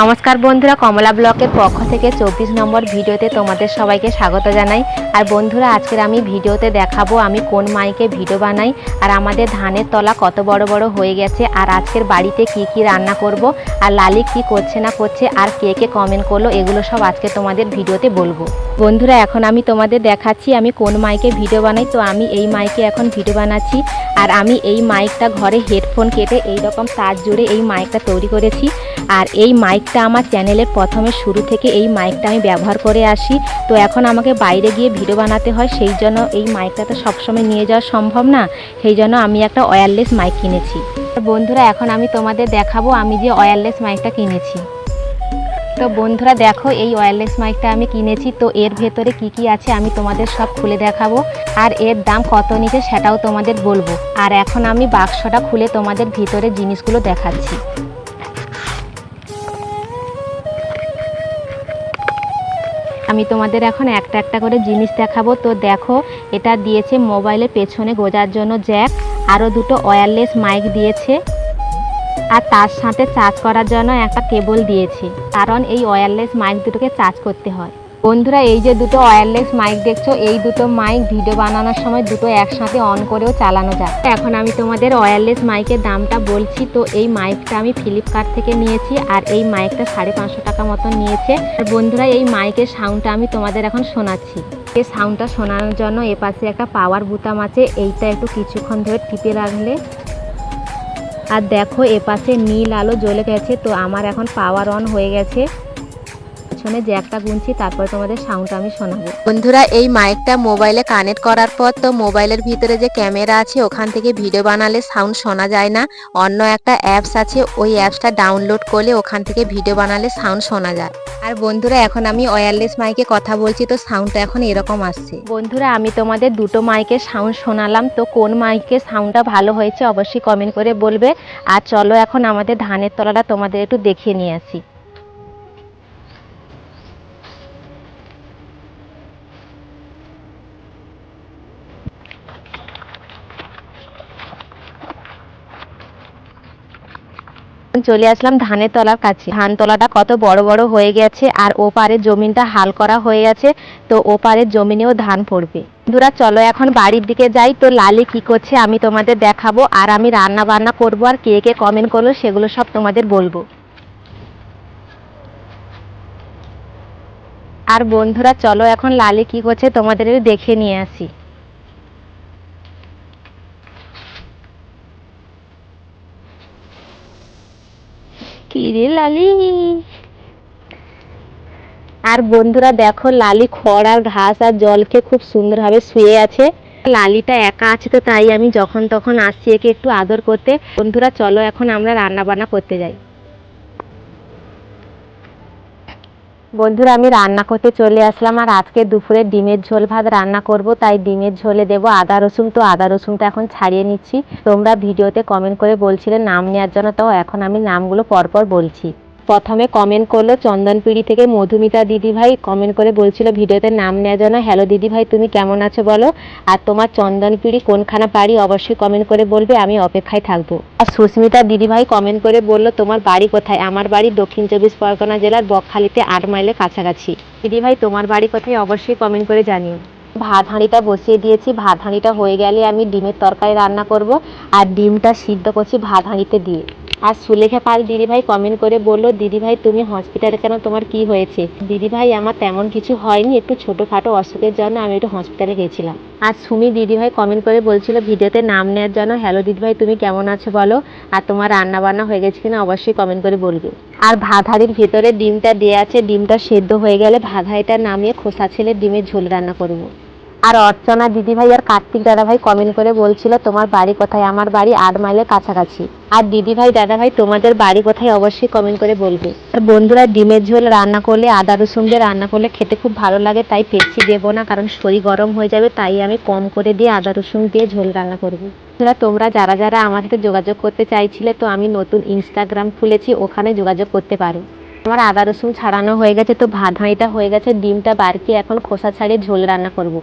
নমস্কার বন্ধুরা, কমলা ব্লকের পক্ষ থেকে চব্বিশ নম্বর ভিডিওতে তোমাদের সবাইকে স্বাগত জানাই। আর বন্ধুরা, আজকের আমি ভিডিওতে দেখাবো আমি কোন মাইকে ভিডিও বানাই আর আমাদের ধানের তলা কত বড় বড় হয়ে গেছে আর আজকের বাড়িতে কি কি রান্না করব আর লালি কি করছে না করছে আর কে কে কমেন্ট করল, এগুলো সব আজকে তোমাদের ভিডিওতে বলব। বন্ধুরা, এখন আমি তোমাদের দেখাচ্ছি আমি কোন মাইকে ভিডিও বানাই। তো আমি এই মাইকে এখন ভিডিও বানাচ্ছি আর আমি এই মাইকটা ঘরে হেডফোন কেটে এই রকম তার জুড়ে এই মাইকটা তৈরি করেছি। আর এই মাইকটা আমার চ্যানেলের প্রথমে শুরু থেকে এই মাইকটা আমি ব্যবহার করে আসি। তো এখন আমাকে বাইরে গিয়ে ভিডিও বানাতে হয়, সেই জন্য এই মাইকটা তো সবসময় নিয়ে যাওয়া সম্ভব না। সেই জন্য আমি একটা ওয়্যারলেস মাইক কিনেছি। বন্ধুরা, এখন আমি তোমাদের দেখাবো আমি যে ওয়্যারলেস মাইকটা কিনেছি। তো বন্ধুরা, দেখো এই ওয়্যারলেস মাইকটা আমি কিনেছি। তো এর ভেতরে কি কি আছে আমি তোমাদের সব খুলে দেখাবো। আর এর দাম কত নিচে সেটাও তোমাদের বলব। আর এখন আমি বাক্সটা খুলে তোমাদের ভিতরে জিনিসগুলো দেখাচ্ছি। আমি তোমাদের এখন একটা একটা করে জিনিস দেখাবো। তো দেখো, এটা দিয়েছে মোবাইলের পেছনে গোজার জন্য জ্যাক আরও দুটো ওয়্যারলেস মাইক দিয়েছে। আর তার সাথে চার্জ করার জন্য একটা কেবল দিয়েছে। কারণ এই ওয়্যারলেস মাইক দুটোকে চার্জ করতে হয়। বন্ধুরা, এই যে দুটো ওয়্যারলেস মাইক দেখছ, এই দুটো মাইক ভিডিও বানানোর সময় দুটো একসাথে অন করেও চালানো যায় এখন আমি তোমাদের ওয়্যারলেস মাইকের দামটা বলছি, তো এই মাইকটা আমি ফ্লিপকার্ট থেকে নিয়েছি, আর এই মাইকটা সাড়ে পাঁচশো টাকা মতো নিয়েছে। আর বন্ধুরা, এই মাইকের সাউন্ডটা আমি তোমাদের এখন শোনাচ্ছি। এই সাউন্ডটা শোনানোর জন্য এপাশে একটা পাওয়ার বুতাম আছে, এইটা একটু কিছুক্ষণ ধরে টিপে রাখলে। আর দেখো, এপাশে নীল আলো জ্বলে গেছে, তো আমার এখন পাওয়ার অন হয়ে গেছে। পেছনে জ্যাকটা গুনছি তারপরে তোমাদের সাউন্ডটা আমি শোনাবো। বন্ধুরা এই মাইকটা মোবাইলে কানেক্ট করার পর তো মোবাইলের ভিতরে যে ক্যামেরা আছে ওখান থেকে ভিডিও বানালে সাউন্ড শোনা যায় না। অন্য একটা অ্যাপস আছে ওই অ্যাপসটা ডাউনলোড করলে ওখান থেকে ভিডিও বানালে সাউন্ড শোনা যায়। আর বন্ধুরা এখন আমি ওয়্যারলেস মাইকে কথা বলছি তো সাউন্ডটা এখন এরকম আসছে। বন্ধুরা আমি তোমাদের দুটো মাইকের সাউন্ড শোনালাম তো কোন মাইকের সাউন্ডটা ভালো হয়েছে অবশ্যই কমেন্ট করে বলবে। আর চলো এখন আমাদের ধানের তলাটা তোমাদের একটু দেখিয়ে নিয়ে আসি। চলে আসলাম ধানের তলার কাছে। ধান তলাটা কত বড় বড় হয়ে গেছে আর ওপারের জমিনটা হাল করা হয়ে গেছে, তো ওপারের জমিনেও ধান পড়বে। বন্ধুরা, চলো এখন বাড়ির দিকে যাই, তো লালি কি করছে আমি তোমাদের দেখাবো, আর আমি রান্না বান্না করব, আর কে কে কমেন্ট করল সেগুলো সব তোমাদের বলব। আর বন্ধুরা, চলো এখন লালি কি করছে তোমাদের দেখে নিয়ে আসি। কিরে লালি? আর বন্ধুরা দেখো, লালি খড় আর ঘাস আর জলকে খুব সুন্দরভাবে শুয়ে আছে। লালিটা একা আছে তো তাই আমি যখন তখন আসছি, একে একটু আদর করতে। বন্ধুরা, চলো এখন আমরা রান্না বান্না করতে যাই। বন্ধুরা, আমি রান্না করতে চলে আসলাম আর আজকে দুপুরে ডিমের ঝোল ভাত রান্না করব, তাই ডিমের ঝোলে দেবো আদা রসুন। তো আদা রসুনটা এখন ছাড়িয়ে নিচ্ছি। তোমরা ভিডিওতে কমেন্ট করে বলছিলে নাম নেওয়ার জন্য, তো এখন আমি নামগুলো পরপর বলছি। প্রথমে কমেন্ট করল চন্দনপিড়ি থেকে মধুমিতা দিদি ভাই কমেন্ট করে বলছিল, ভিডিওতে নাম নেওয়ার জন্য হ্যালো দিদি ভাই, তুমি কেমন আছো বলো? আর তোমার চন্দনপিড়ি কোনখানা বাড়ি অবশ্যই কমেন্ট করে বলবে, আমি অপেক্ষায় থাকব। আর সুস্মিতা দিদি ভাই কমেন্ট করে বলল, তোমার বাড়ি কোথায়? আমার বাড়ি দক্ষিণ চব্বিশ পরগনা জেলার বকখালিতে আট মাইলের কাছাকাছি। দিদি ভাই, তোমার বাড়ি কোথায়? অবশ্যই কমেন্ট করে জানিও। ভাত হাঁড়িটা বসিয়ে দিয়েছি, ভাত হাঁড়িটা হয়ে গেলে আমি ডিমের তরকারি রান্না করব, আর ডিমটা সিদ্ধ করছি ভাত হাঁড়িতে দিয়ে। আর সুলেখা পাল দিদিভাই কমেন্ট করে বলল, দিদিভাই, তুমি হসপিটালে কেন? তোমার কি হয়েছে? দিদিভাই, আমার তেমন কিছু হয়নি, একটু ছোটোখাটো অসুখের জন্য আমি একটু হসপিটালে গেছিলাম। আর সুমি দিদিভাই কমেন্ট করে বলছিল, ভিডিওতে নাম নেওয়ার জন্য হ্যালো দিদিভাই, তুমি কেমন আছো বলো? আর তোমার রান্না বান্না হয়ে গেছে কিনা অবশ্যই কমেন্ট করে বলবে। আর ভাত হাঁড়ির ভিতরে ডিমটা দেওয়া আছে, ডিমটা সেদ্ধ হয়ে গেলে ভাত হাঁড়িটা নামিয়ে খোসা ছেলে ডিমের ঝোল রান্না করব। আর অর্চনা দিদিভাই আর কার্তিক দাদাভাই কমেন্ট করে বলছিল, তোমার বাড়ি কোথায়? আমার বাড়ি আট মাইলের কাছাকাছি। আর দিদিভাই দাদাভাই তোমাদের বাড়ি কোথায়? অবশ্যই কমেন্ট করে বলবে। আর বন্ধুরা, ডিমের ঝোল রান্না করলে, আদা রসুন দিয়ে রান্না করলে খেতে খুব ভালো লাগে, তাই বেশি দেবো না, কারণ শরীর গরম হয়ে যাবে, তাই আমি কম করে দিয়ে আদা রসুন দিয়ে ঝোল রান্না করব। তোমরা যারা যারা আমার সাথে যোগাযোগ করতে চাইছিলে, তো আমি নতুন ইনস্টাগ্রাম খুলেছি, ওখানে যোগাযোগ করতে পারো। আমার আদা রসুন ছাড়ানো হয়ে গেছে, তো ভাত হয়ে গেছে, ডিমটা বাড়কি এখন খোসা ছাড়িয়ে ঝোল রান্না করব।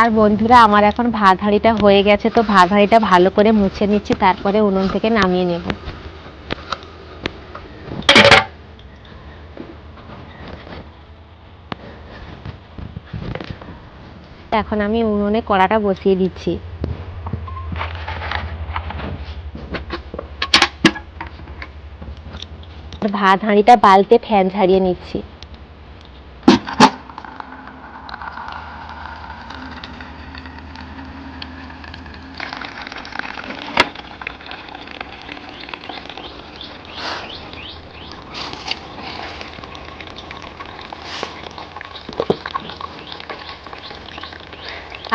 আর বন্ধুরা, আমার এখন ভাত হাঁড়িটা হয়ে গেছে, তো ভাত হাঁড়িটা ভালো করে মুছে নিচ্ছি, তারপরে উনুন থেকে নামিয়ে নেব। এখন আমি উনুনে কড়াটা বসিয়ে দিচ্ছি। ভাত হাঁড়িটা বালতে ফ্যান ঝাড়িয়ে নিচ্ছি।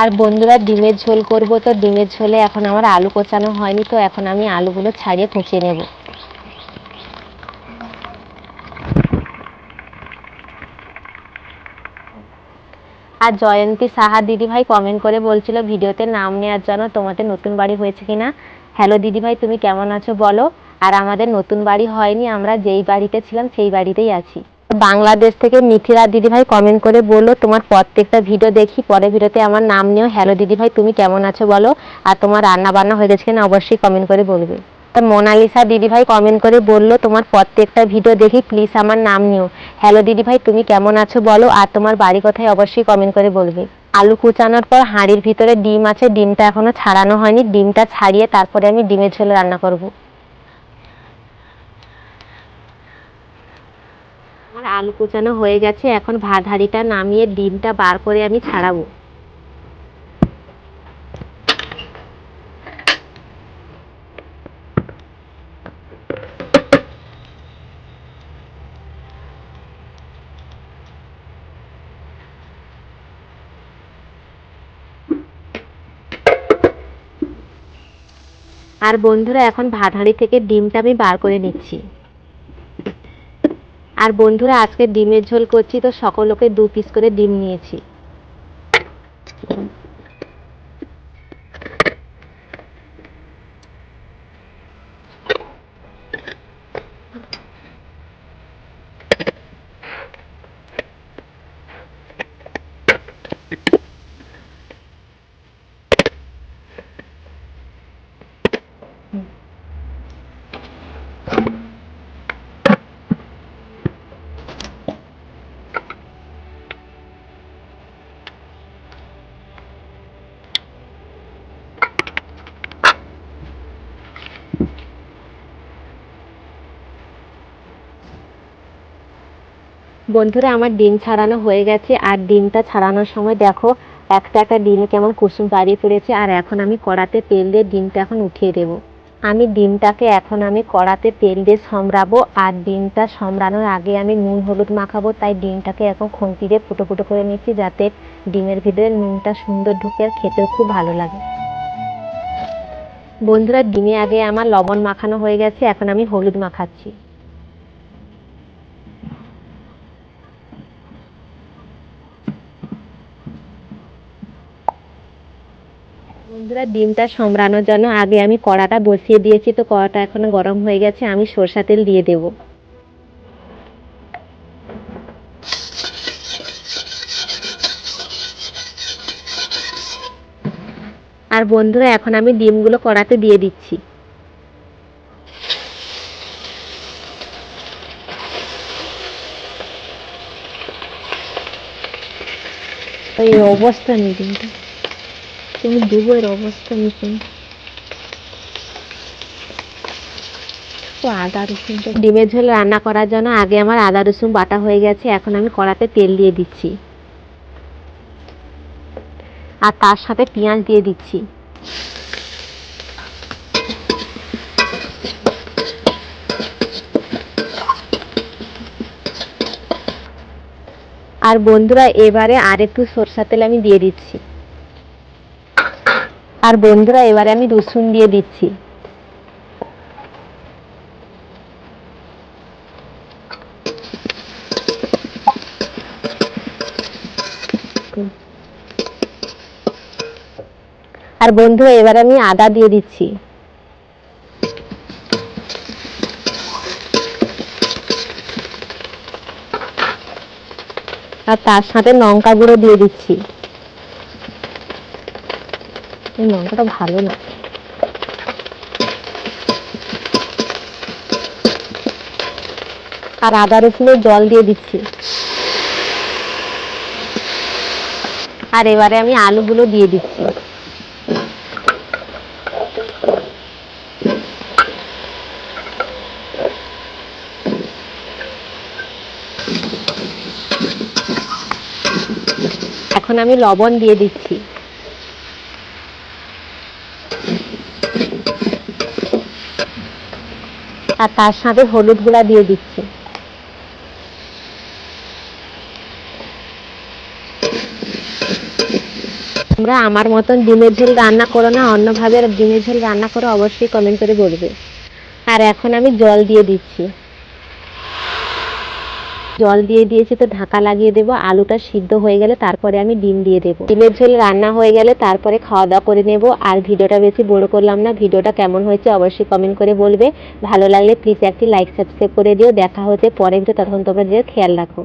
আর বন্ধুরা, ডিমের ঝোল করব তো। ডিমের ঝোলে এখন আমার আলু কোচানো হয়নি তো, এখন আমি আলুগুলো ছাড়িয়ে কুচিয়ে নেব। আর জয়ন্তী সাহা দিদিভাই কমেন্ট করে বলছিল, ভিডিওতে নাম নেওয়ার জন্য তোমাদের নতুন বাড়ি হয়েছে কিনা? হ্যালো দিদিভাই তুমি কেমন আছো বলো? আর আমাদের নতুন বাড়ি হয়নি, আমরা যেই বাড়িতে ছিলাম সেই বাড়িতেই আছি। বাংলাদেশ থেকে মিথিলা দিদিভাই কমেন্ট করে বলল, তোমার প্রত্যেকটা ভিডিও দেখি পরে ভিডিওতে আমার নাম নিও। হ্যালো দিদিভাই, তুমি কেমন আছো বলো? আর তোমার রান্না বান্না হয়ে গেছে কিনা অবশ্যই কমেন্ট করে বলবে। তো মোনালিসা দিদিভাই কমেন্ট করে বলল, তোমার প্রত্যেকটা ভিডিও দেখি প্লিজ আমার নাম নিও। হ্যালো দিদিভাই, তুমি কেমন আছো বলো? আর তোমার বাড়ি কথায় অবশ্যই কমেন্ট করে বলবে। আলু কুচানোর পর হাঁড়ির ভিতরে ডিম আছে, ডিমটা এখনও ছাড়ানো হয়নি। ডিমটা ছাড়িয়ে তারপরে আমি ডিমের ঝোল রান্না করব। আমার আলু কুচানো হয়ে গেছে, এখন ভাত হাঁড়িটা নামিয়ে ডিমটা বার করে আমি ছাড়াবো। আর বন্ধুরা, এখন ভাত হাঁড়ি থেকে ডিমটা আমি বার করে নিচ্ছি। আর বন্ধুরা আজকে ডিমের ঝোল করছি তো সকলকে দু পিস করে ডিম নিয়েছি। বন্ধুরা, আমার ডিম ছাড়ানো হয়ে গেছে। আর ডিমটা ছাড়ানোর সময় দেখো, একটা একটা ডিমে কেমন কুসুম দাঁড়িয়ে পড়েছে আর এখন আমি কড়াতে তেল দিয়ে ডিমটা এখন উঠিয়ে দেব। আমি ডিমটাকে এখন আমি কড়াতে তেল দিয়ে সম্রাবো। আর ডিমটা সম্রানোর আগে আমি নুন হলুদ মাখাবো। তাই ডিমটাকে এখন খুন্তি দিয়ে ফুটো ফুটো করে নিচ্ছি, যাতে ডিমের ভিতরে নুনটা সুন্দর ঢুকে আর খেতেও খুব ভালো লাগে। বন্ধুরা, ডিমে আগে আমার লবণ মাখানো হয়ে গেছে। এখন আমি হলুদ মাখাচ্ছি। বন্ধুরা, ডিমটা সম্রানোর জন্য আগে আমি কড়াটা বসিয়ে দিয়েছি। তো কড়াটা এখন গরম হয়ে গেছে, আমি সরষা তেল দিয়ে দেব। আর বন্ধুরা, এখন আমি ডিমগুলো কড়াতে দিয়ে দিচ্ছি। এই অবস্থা নেই ডিমটা। তুমি ডুবোর অবস্থা নিচ্ছেন আদা রসুন ডিমের ঝোল রান্না করার জন্য আগে আমার আদা রসুন বাটা হয়ে গেছে, এখন আমি কড়াতে তেল দিয়ে দিচ্ছি। আর তার সাথে পেঁয়াজ দিয়ে দিচ্ছি। আর বন্ধুরা, এবারে আর একটু সরষা তেল আমি দিয়ে দিচ্ছি। আর বন্ধুরা, এবারে আমি রসুন দিয়ে দিচ্ছি। আর বন্ধুরা, এবার আমি আদা দিয়ে দিচ্ছি। আর তার সাথে লঙ্কা গুঁড়ো দিয়ে দিচ্ছি। এই লঙ্কাটা ভালো না। আর আদা রসুনের জল দিয়ে দিচ্ছি। আর এবারে আমি আলুগুলো দিয়ে দিচ্ছি। এখন আমি লবণ দিয়ে দিচ্ছি। আর তার সাথে হলুদ গুঁড়া দিয়ে দিচ্ছি। তোমরা আমার মতন ডিমের ঝোল রান্না করো না অন্যভাবে ডিমের ঝোল রান্না করো, অবশ্যই কমেন্ট করে বলবে। আর এখন আমি জল দিয়ে দিচ্ছি। জল দিয়ে দিয়েছি তো ঢাকা লাগিয়ে দেবো। আলুটা সিদ্ধ হয়ে গেলে তারপরে আমি ডিম দিয়ে দেবো। ডিমের ঝোল রান্না হয়ে গেলে তারপরে খাওয়া দাওয়া করে নেব। আর ভিডিওটা বেশি বড় করলাম না, ভিডিওটা কেমন হয়েছে অবশ্যই কমেন্ট করে বলবে। ভালো লাগলে প্লিজ একটি লাইক সাবস্ক্রাইব করে দিও। দেখা হচ্ছে পরে ভিডিও তখন তোমরা যে খেয়াল রাখো।